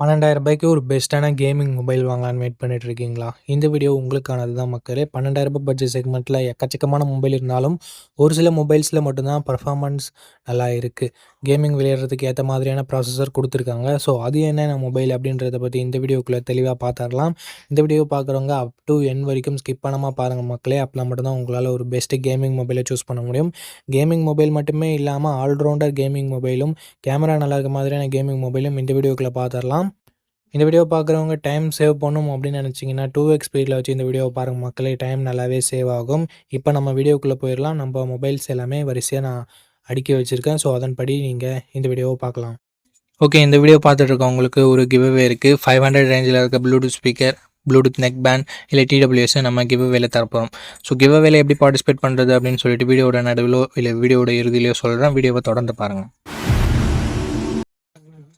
பன்னெண்டாயிரம் ரூபாய்க்கு ஒரு பெஸ்ட்டான கேமிங் மொபைல் வாங்கலான்னு வெயிட் பண்ணிட்டு இருக்கீங்களா? இந்த வீடியோ உங்களுக்கானது தான் மக்களே. பன்னெண்டாயிரம் ரூபாய் பட்ஜெட் செக்மெண்ட்டில் எக்கச்சக்கமான மொபைல் இருந்தாலும், ஒரு சில மொபைல்ஸில் மட்டும்தான் பர்ஃபார்மன்ஸ் பெர்ஃபார்மன்ஸ் நல்லா இருக்குது கேமிங் விளையாடுறதுக்கு ஏற்ற மாதிரியான ப்ராசஸர் கொடுத்துருக்காங்க ஸோ அது என்னென்ன மொபைல் அப்படின்றத பற்றி இந்த வீடியோக்குள்ளே தெளிவாக பார்த்துடலாம் இந்த வீடியோ பார்க்குறவங்க அப் டு என் வரைக்கும் ஸ்கிப் பண்ணாமல் பாருங்கள் மக்களே. அப்போலாம் மட்டும்தான் உங்களால் ஒரு பெஸ்ட்டு கேமிங் மொபைலை சூஸ் பண்ண முடியும். கேமிங் மொபைல் மட்டுமே இல்லாமல் ஆல்ரவுண்டர் கேமிங் மொபைலும், கேமரா நல்லா இருக்க மாதிரியான கேமிங் மொபைலும் இந்த வீடியோக்குள்ளே பார்த்துடலாம் இந்த வீடியோ பார்க்குறவங்க டைம் சேவ் பண்ணும் அப்படின்னு நினச்சிங்கன்னா, 2x ஸ்பீடில் வச்சு இந்த வீடியோவை பாருங்க மக்களே. டைம் நல்லாவே சேவ் ஆகும். இப்போ நம்ம வீடியோக்குள்ளே போயிடலாம் நம்ம மொபைல்ஸ் எல்லாமே வரிசையாக நான் அடுக்கி வச்சுருக்கேன் ஸோ அதன்படி நீங்கள் இந்த வீடியோவை பார்க்கலாம். ஓகே இந்த வீடியோ பார்த்துட்டு இருக்கவங்களுக்கு ஒரு கிவ்வே இருக்குது ஃபைவ் ஹண்ட்ரட் ரேஞ்சில் இருக்க Bluetooth speaker, Bluetooth neck band இல்லை டிடபிள்யூஎஸ் நம்ம கிவ் அவேல ஸோ கிவ்அவேல எப்படி பார்ட்டிசிபேட் பண்ணுறது அப்படின்னு சொல்லிட்டு வீடியோட நடுவிலோ இல்லை வீடியோவோட இறுதியிலையோ சொல்கிறேன் வீடியோவை தொடர்ந்து பாருங்கள்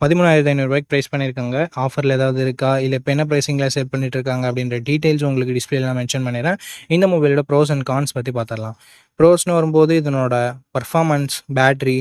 13,500 ரூபாய்க்கு ப்ரைஸ் பண்ணியிருக்காங்க. ஆஃபரில் ஏதாவது இருக்கா? இல்லை இப்போ என்ன ப்ரைஸிங்கில் சேல் பண்ணிட்டு இருக்காங்க அப்படின்ற டீட்டெயில்ஸ் உங்களுக்கு டிஸ்பிளேல நான் மென்ஷன் பண்ணிடுறேன். இந்த மொபைலோட ப்ரோஸ் அண்ட் கான்ஸ் பற்றி பார்த்துடலாம் ப்ரோஸ்னு வரும்போது இதனோட பர்ஃபார்மன்ஸ் பேட்டரி,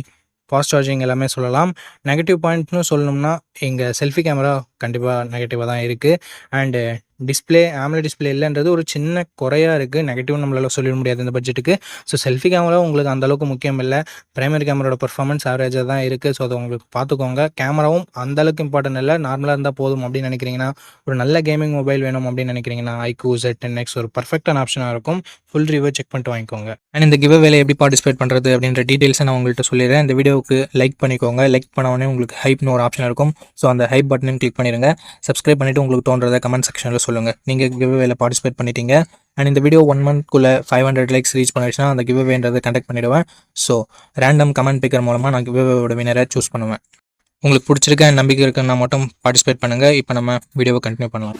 ஃபாஸ்ட் சார்ஜிங் எல்லாமே சொல்லலாம். நெகட்டிவ் பாயிண்ட்னு சொல்லணும்னா எங்கள் செல்ஃபி கேமரா கண்டிப்பாக நெகட்டிவாக தான் இருக்குது அண்டு டிஸ்பிளே ஆம்ல டிஸ்பிளே இல்லைன்றது ஒரு சின்ன குறையாக இருக்குது நெகட்டிவ் நம்மளால சொல்லிட முடியாது இந்த பட்ஜெட்டுக்கு ஸோ செல்ஃபி கேமரா உங்களுக்கு அந்தளவுக்கு முக்கியம் இல்லை. பிரைமரி கேமராவோட பர்ஃபார்மன்ஸ் ஆவரேஜாக தான் இருக்குது ஸோ அதை உங்களுக்கு பார்த்துக்கோங்க. கேமராவும் அந்தளவுக்கு இம்பார்ட்டன்ட் இல்லை. நார்மலாக இருந்தால் போதும் அப்படின்னு நினைக்கிறீங்கன்னா ஒரு நல்ல கேமிங் மொபைல் வேணும் அப்படின்னு நினைக்கிறீங்கன்னா ஐக்யூ செட் டென் எக்ஸ் ஒரு பர்ஃபெக்டான ஆப்ஷனாக இருக்கும். ஃபுல் ரிவ்யூ செக் பண்ணிட்டு வாங்கிக்கோங்க. அண்ட் இந்த கிவ் வேலை எப்படி பார்ட்டிசிபேட் பண்ணுறது அப்படின்ற டீட்டெயில்ஸை நான் உங்கள்கிட்ட சொல்லிடுறேன். இந்த வீடியோவுக்கு லைக் பண்ணிக்கோங்க. லைக் பண்ண உங்களுக்கு ஹைப்னு ஒரு ஆப்ஷன் இருக்கும். ஸோ அந்த ஹைப் பட்டனையும் கிளிக் பண்ணிடுங்க சப்ஸ்கிரைப் பண்ணிவிட்டு உங்களுக்கு தோன்றதை கமெண்ட் செக்ஷனில் சொல்லுங்கள் நீங்கள் கிவ்வேல பார்ட்டிசிபேட் பண்ணிட்டீங்க. அண்ட் இந்த வீடியோ ஒன் மந்த்க்குள்ளே ஃபைவ் ஹண்ட்ரட் லைக்ஸ் ரீச் பண்ணிடுச்சுன்னா அந்த கிவ்வேன்றதை கண்டக்ட் பண்ணிவிடுவேன் ஸோ ரேண்டம் கமெண்ட் பிக்கர் மூலமாக நான் கிவ்வேவோட வினரை சூஸ் பண்ணுவேன். உங்களுக்கு பிடிச்சிருக்க நம்பிக்கை இருக்குன்னா மட்டும் பார்ட்டிசிபேட் பண்ணுங்கள் இப்போ நம்ம வீடியோவை கண்டினியூ பண்ணலாம்.